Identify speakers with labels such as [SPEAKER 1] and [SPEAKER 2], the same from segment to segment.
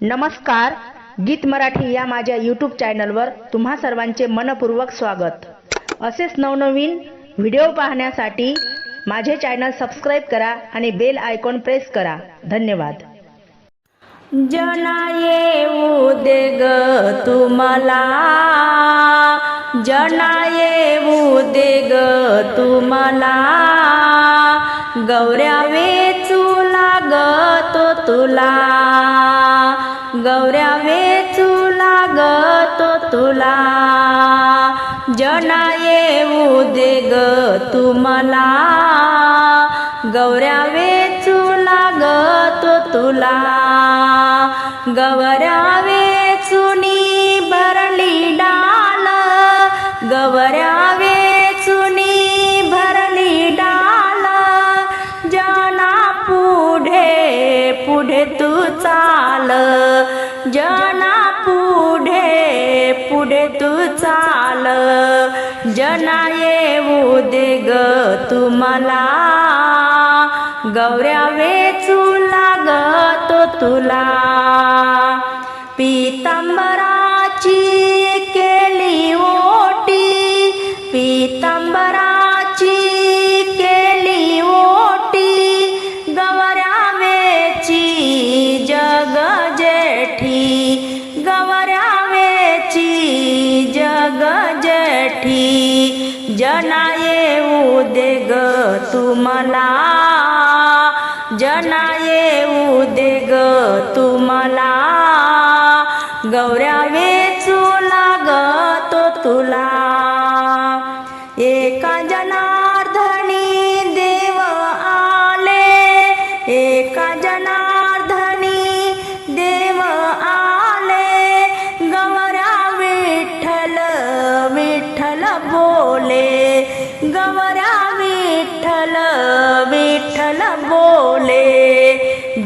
[SPEAKER 1] नमस्कार गीत मराठी या माझ्या यूट्यूब चॅनलवर तुम्हा सर्वांचे मनपूर्वक स्वागत. असेच नवनवीन व्हिडिओ पाहण्यासाठी माझे चॅनल सबस्क्राईब करा आणि बेल आयकॉन प्रेस करा. धन्यवाद.
[SPEAKER 2] जना येऊ दे ग तुम्हाला. जना येऊ दे ग तुम्हाला. गौऱ्या वेचू लागतो तुला. गौऱ्या वेचू लागतो तुला. जना येऊ दे ग तुम्हाला गौऱ्या वेचू लागतो तुला. गवऱ्या वेचुनी भरली डाल. गवऱ्या वे चाल जना पुढे पुढे तू चाल. जना येऊ दे ग तुम्हाला. गौऱ्या वेचू लागतो तुला. जना येऊ दे ग तुम्हाला जना येऊ दे ग तुम्हाला गौऱ्यावेच गौऱ्या विठ्ठल विठ्ठल बोले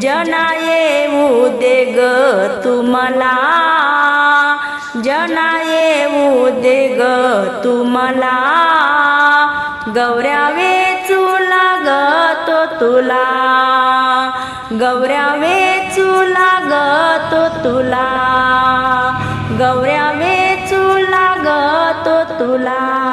[SPEAKER 2] जना येऊ दे ग तुम्हाला. जना येऊ दे ग तुम्हाला. गौऱ्या वेचू लागतो तुला. गौऱ्या वेचू लागतो तुला. गौऱ्या वेचू लागतो तुला.